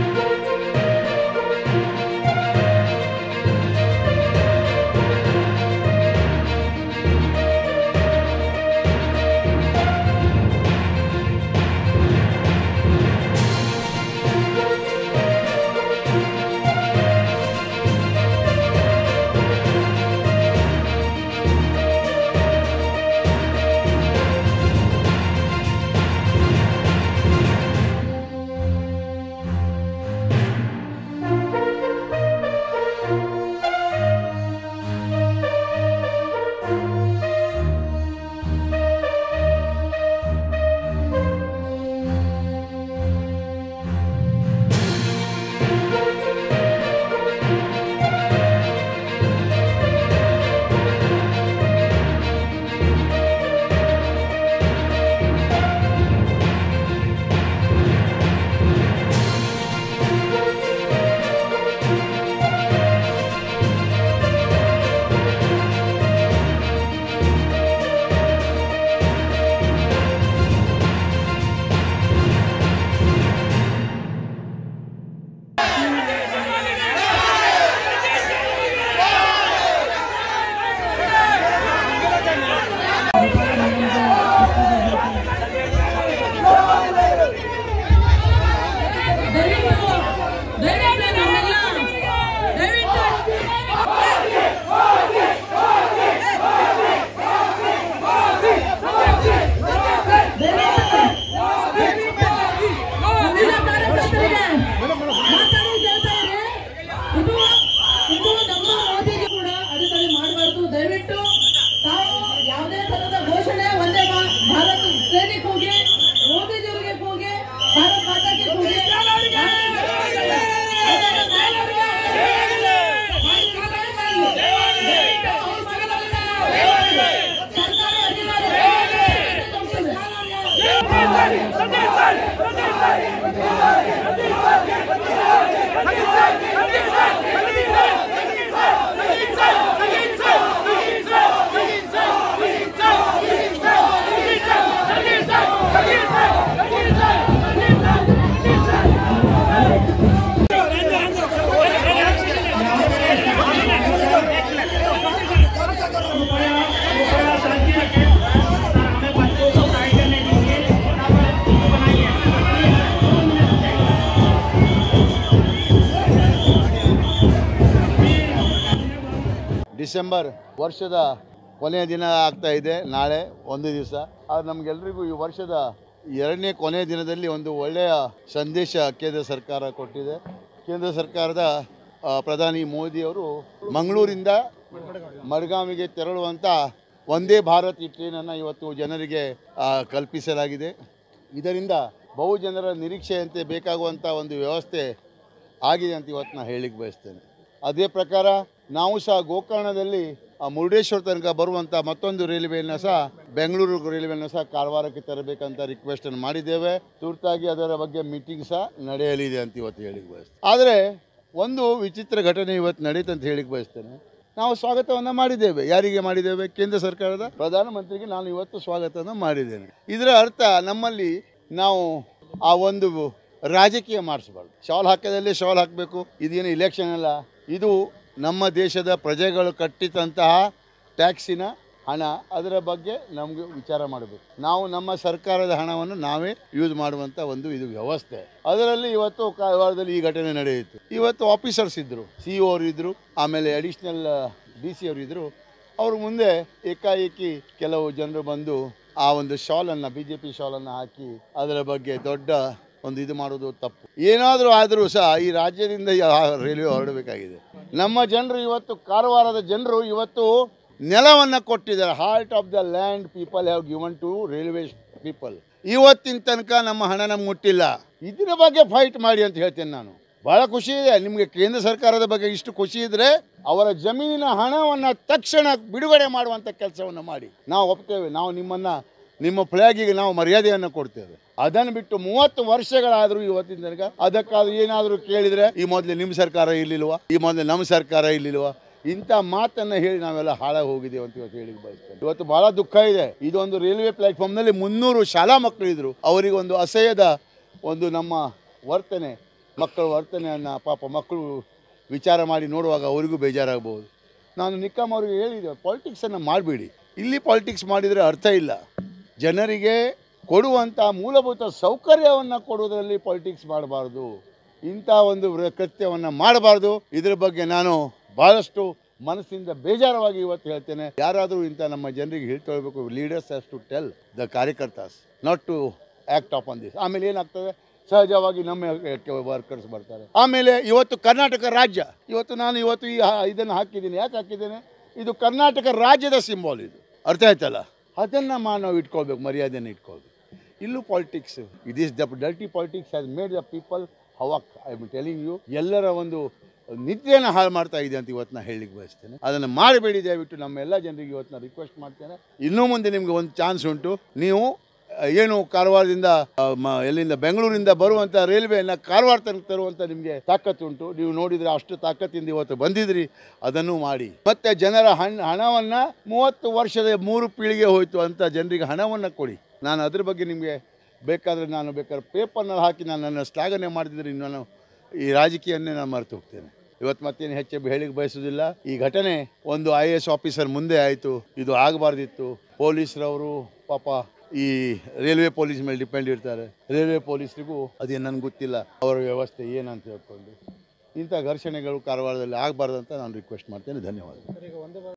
ದಯವಿಟ್ಟು ಡಿಸೆಂಬರ್ ವರ್ಷದ ಕೊನೆಯ ದಿನ ಆಗ್ತಾ ಇದೆ, ನಾಳೆ ಒಂದು ದಿವಸ. ಆದರೆ ನಮಗೆಲ್ಲರಿಗೂ ಈ ವರ್ಷದ ಎರಡನೇ ಕೊನೆಯ ದಿನದಲ್ಲಿ ಒಂದು ಒಳ್ಳೆಯ ಸಂದೇಶ ಕೇಂದ್ರ ಸರ್ಕಾರ ಕೊಟ್ಟಿದೆ. ಕೇಂದ್ರ ಸರ್ಕಾರದ ಪ್ರಧಾನಿ ಮೋದಿಯವರು ಮಂಗಳೂರಿಂದ ಮಡ್ಗಾವಿಗೆ ತೆರಳುವಂಥ ಒಂದೇ ಭಾರತ್ ಈ ಟ್ರೈನನ್ನು ಇವತ್ತು ಜನರಿಗೆ ಕಲ್ಪಿಸಲಾಗಿದೆ. ಇದರಿಂದ ಬಹುಜನರ ನಿರೀಕ್ಷೆಯಂತೆ ಬೇಕಾಗುವಂಥ ಒಂದು ವ್ಯವಸ್ಥೆ ಆಗಿದೆ ಅಂತ ಇವತ್ತು ನಾನು ಹೇಳಿಕ್ಕೆ ಬಯಸ್ತೇನೆ. ಅದೇ ಪ್ರಕಾರ ನಾವು ಸಹ ಗೋಕರ್ಣದಲ್ಲಿ ಆ ಮುರುಡೇಶ್ವರ ತನಕ ಬರುವಂಥ ಮತ್ತೊಂದು ರೈಲ್ವೆಯನ್ನು ಸಹ, ಬೆಂಗಳೂರು ರೈಲ್ವೆಯನ್ನು ಸಹ ಕಾರವಾರಕ್ಕೆ ತರಬೇಕಂತ ರಿಕ್ವೆಸ್ಟನ್ನು ಮಾಡಿದ್ದೇವೆ. ತುರ್ತಾಗಿ ಅದರ ಬಗ್ಗೆ ಮೀಟಿಂಗ್ ಸಹ ನಡೆಯಲಿದೆ ಅಂತ ಇವತ್ತು ಹೇಳಿಕ್ಕೆ ಬಯಸ್ತೇನೆ. ಆದರೆ ಒಂದು ವಿಚಿತ್ರ ಘಟನೆ ಇವತ್ತು ನಡೀತು ಅಂತ ಹೇಳಿಕ್ಕೆ ಬಯಸ್ತೇನೆ. ನಾವು ಸ್ವಾಗತವನ್ನು ಮಾಡಿದ್ದೇವೆ. ಯಾರಿಗೆ ಮಾಡಿದ್ದೇವೆ? ಕೇಂದ್ರ ಸರ್ಕಾರದ ಪ್ರಧಾನಮಂತ್ರಿಗೆ ನಾನು ಇವತ್ತು ಸ್ವಾಗತವನ್ನು ಮಾಡಿದ್ದೇನೆ. ಇದರ ಅರ್ಥ ನಮ್ಮಲ್ಲಿ ನಾವು ಆ ಒಂದು ರಾಜಕೀಯ ಮಾಡಿಸ್ಬಾರ್ದು. ಶಾಲ್ ಹಾಕೋದಲ್ಲೇ ಶಾಲ್ ಹಾಕಬೇಕು. ಇದೇನು ಇಲೆಕ್ಷನ್ ಅಲ್ಲ. ಇದು ನಮ್ಮ ದೇಶದ ಪ್ರಜೆಗಳು ಕಟ್ಟಿದಂತಹ ಟ್ಯಾಕ್ಸಿನ ಹಣ. ಅದರ ಬಗ್ಗೆ ನಮಗೆ ವಿಚಾರ ಮಾಡಬೇಕು. ನಾವು ನಮ್ಮ ಸರ್ಕಾರದ ಹಣವನ್ನು ನಾವೇ ಯೂಸ್ ಮಾಡುವಂಥ ಒಂದು ಇದು ವ್ಯವಸ್ಥೆ. ಅದರಲ್ಲಿ ಇವತ್ತು ಕಾರವಾರದಲ್ಲಿ ಈ ಘಟನೆ ನಡೆಯಿತು. ಇವತ್ತು ಆಫೀಸರ್ಸ್ ಇದ್ದರು ಸಿ ಒ ಅವರು ಇದ್ದರು ಆಮೇಲೆ ಅಡಿಷ್ನಲ್, ಡಿ ಸಿ ಅವರು ಇದ್ದರು ಅವ್ರ ಮುಂದೆ ಏಕಾಏಕಿ ಕೆಲವು ಜನರು ಬಂದು ಆ ಒಂದು ಶಾಲನ್ನು, ಬಿ ಜೆ ಪಿ ಶಾಲನ್ನು ಹಾಕಿ ಅದರ ಬಗ್ಗೆ ದೊಡ್ಡ ಒಂದು ಇದು ಮಾಡೋದು ತಪ್ಪು. ಏನಾದರೂ ಆದರೂ ಸಹ ಈ ರಾಜ್ಯದಿಂದ ರೈಲ್ವೆ ಹೊರಡಬೇಕಾಗಿದೆ. ನಮ್ಮ ಜನರು ಇವತ್ತು, ಕಾರವಾರದ ಜನರು ಇವತ್ತು ನೆಲವನ್ನು ಕೊಟ್ಟಿದ್ದಾರೆ. Heart of the land people have given to railway people ಇವತ್ತಿನ ತನಕ ನಮ್ಮ ಹಣ ನಮ್ಗೆ ಮುಟ್ಟಿಲ್ಲ. ಇದರ ಬಗ್ಗೆ ಫೈಟ್ ಮಾಡಿ ಅಂತ ಹೇಳ್ತೇನೆ ನಾನು. ಬಹಳ ಖುಷಿ ಇದೆ. ನಿಮಗೆ ಕೇಂದ್ರ ಸರ್ಕಾರದ ಬಗ್ಗೆ ಇಷ್ಟು ಖುಷಿ ಇದ್ದರೆ ಅವರ ಜಮೀನಿನ ಹಣವನ್ನು ತಕ್ಷಣ ಬಿಡುಗಡೆ ಮಾಡುವಂಥ ಕೆಲಸವನ್ನು ಮಾಡಿ. ನಾವು ಒಪ್ತೇವೆ. ನಾವು ನಿಮ್ಮನ್ನು ನಿಮ್ಮ ಫ್ಲಾಗಿಗೆ ನಾವು ಮರ್ಯಾದೆಯನ್ನು ಕೊಡ್ತೇವೆ. ಅದನ್ನು ಬಿಟ್ಟು ಮೂವತ್ತು ವರ್ಷಗಳಾದರೂ ಇವತ್ತಿನ ತನಕ ಅದಕ್ಕಾದ್ರೂ ಏನಾದರೂ ಕೇಳಿದರೆ, ಈ ಮೊದಲು ನಿಮ್ಮ ಸರ್ಕಾರ ಇಲ್ಲಿಲ್ವ ಈ ಮೊದಲು ನಮ್ಮ ಸರ್ಕಾರ ಇಲ್ಲಿಲ್ವ ಇಂಥ ಮಾತನ್ನು ಹೇಳಿ ನಾವೆಲ್ಲ ಹಾಳಾಗಿ ಹೋಗಿದ್ದೇವೆ ಅಂತ ಇವತ್ತು ಹೇಳಿ ಬಯಸ್ತೇವೆ ಇವತ್ತು ಬಹಳ ದುಃಖ ಇದೆ. ಇದೊಂದು ರೈಲ್ವೆ ಪ್ಲಾಟ್ಫಾರ್ಮ್ನಲ್ಲಿ ಮುನ್ನೂರು ಶಾಲಾ ಮಕ್ಕಳು ಇದ್ದರು ಅವರಿಗೆ ಒಂದು ಅಸಹ್ಯದ ಒಂದು ನಮ್ಮ ವರ್ತನೆ, ಮಕ್ಕಳ ವರ್ತನೆಯನ್ನು ಪಾಪ ಮಕ್ಕಳು ವಿಚಾರ ಮಾಡಿ ನೋಡುವಾಗ ಅವರಿಗೂ ಬೇಜಾರಾಗ್ಬೋದು. ನಾನು ನಿಕ್ಕಮ್ಮ ಅವ್ರಿಗೆ ಹೇಳಿದೆ ಪಾಲಿಟಿಕ್ಸನ್ನು ಮಾಡಬೇಡಿ. ಇಲ್ಲಿ ಪಾಲಿಟಿಕ್ಸ್ ಮಾಡಿದರೆ ಅರ್ಥ ಇಲ್ಲ. ಜನರಿಗೆ ಕೊಡುವಂಥ ಮೂಲಭೂತ ಸೌಕರ್ಯವನ್ನು ಕೊಡುವುದರಲ್ಲಿ ಪಾಲಿಟಿಕ್ಸ್ ಮಾಡಬಾರ್ದು. ಇಂಥ ಒಂದು ಕೃತ್ಯವನ್ನು ಮಾಡಬಾರ್ದು. ಇದರ ಬಗ್ಗೆ ನಾನು ಭಾಳಷ್ಟು ಮನಸ್ಸಿಂದ ಬೇಜಾರವಾಗಿ ಇವತ್ತು ಹೇಳ್ತೇನೆ. ಯಾರಾದರೂ ಇಂಥ ನಮ್ಮ ಜನರಿಗೆ ಹೇಳ್ತೊಳ್ಬೇಕು leaders has to tell the ಕಾರ್ಯಕರ್ತಸ್ not to act of on this ಆಮೇಲೆ ಏನಾಗ್ತದೆ? ಸಹಜವಾಗಿ ನಮ್ಮ ವರ್ಕರ್ಸ್ ಬರ್ತಾರೆ. ಆಮೇಲೆ ಇವತ್ತು ಕರ್ನಾಟಕ ರಾಜ್ಯ, ಇವತ್ತು ನಾನು ಇವತ್ತು ಈ ಇದನ್ನು ಹಾಕಿದ್ದೀನಿ. ಯಾಕೆ ಹಾಕಿದ್ದೇನೆ? ಇದು ಕರ್ನಾಟಕ ರಾಜ್ಯದ ಸಿಂಬಾಲ್ ಇದು. ಅರ್ಥ ಆಯ್ತಲ್ಲ? ಅದನ್ನು ನಾವು ಇಟ್ಕೊಳ್ಬೇಕು, ಮರ್ಯಾದೆನ ಇಟ್ಕೊಳ್ಬೇಕು. ಇಲ್ಲೂ politics it is the dirty politics has made the people havoc I me telling you ಎಲ್ಲರ ಒಂದು ನಿದ್ರೆಯನ್ನು ಹಾಳು ಮಾಡ್ತಾ ಇದೆ ಅಂತ ಇವತ್ತು ನಾನು ಹೇಳಲಿಕ್ಕೆ ಬಯಸ್ತೇನೆ. ಅದನ್ನು ಮಾಡಬೇಡಿ ದಯವಿಟ್ಟು. ನಮ್ಮ ಎಲ್ಲ ಜನರಿಗೆ ಇವತ್ತು ನಾನು ರಿಕ್ವೆಸ್ಟ್ ಮಾಡ್ತೇನೆ. ಇನ್ನೂ ಮುಂದೆ ನಿಮಗೆ ಒಂದು ಚಾನ್ಸ್ ಉಂಟು. ನೀವು ಏನು ಕಾರವಾರದಿಂದ ಎಲ್ಲಿಂದ, ಬೆಂಗಳೂರಿಂದ ಬರುವಂಥ ರೈಲ್ವೆಯನ್ನು ಕಾರವಾರ ತನಕ ತರುವಂಥ ನಿಮಗೆ ತಾಕತ್ತುಂಟು ನೀವು ನೋಡಿದರೆ ಅಷ್ಟು ತಾಕತ್ತಿಂದ ಇವತ್ತು ಬಂದಿದ್ರಿ. ಅದನ್ನು ಮಾಡಿ. ಮತ್ತೆ ಜನರ ಹಣ, ಹಣವನ್ನು ಮೂವತ್ತು ವರ್ಷದ ಮೂರು ಪೀಳಿಗೆ ಹೋಯಿತು ಅಂತ ಜನರಿಗೆ ಹಣವನ್ನು ಕೊಡಿ. ನಾನು ಅದ್ರ ಬಗ್ಗೆ ನಿಮಗೆ ಬೇಕಾದರೆ ನಾನು ಬೇಕಾದ್ರೆ ಪೇಪರ್ನಲ್ಲಿ ಹಾಕಿ ನಾನು ನನ್ನ ಶ್ಲಾಘನೆ ಮಾಡಿದ್ರೆ ನಾನು ಈ ರಾಜಕೀಯನ್ನೇ ನಾನು ಮರೆತು ಹೋಗ್ತೇನೆ. ಇವತ್ತು ಮತ್ತೇನು ಹೆಚ್ಚು ಹೇಳಿಕ್ ಬಯಸೋದಿಲ್ಲ. ಈ ಘಟನೆ ಒಂದು ಐ ಎ ಎಸ್ ಆಫೀಸರ್ ಮುಂದೆ ಆಯಿತು. ಇದು ಆಗಬಾರ್ದಿತ್ತು. ಪೊಲೀಸರವರು ಪಾಪ ಈ ರೈಲ್ವೆ ಪೊಲೀಸ್ ಮೇಲೆ ಡಿಪೆಂಡ್ ಇರ್ತಾರೆ. ರೈಲ್ವೆ ಪೊಲೀಸರಿಗೂ ಅದೇನು ನನಗೆ ಗೊತ್ತಿಲ್ಲ ಅವರ ವ್ಯವಸ್ಥೆ ಏನಂತ ಹೇಳ್ಕೊಂಡು. ಇಂಥ ಘರ್ಷಣೆಗಳು ಕಾರವಾರದಲ್ಲಿ ಆಗಬಾರ್ದು ಅಂತ ನಾನು ರಿಕ್ವೆಸ್ಟ್ ಮಾಡ್ತೇನೆ. ಧನ್ಯವಾದ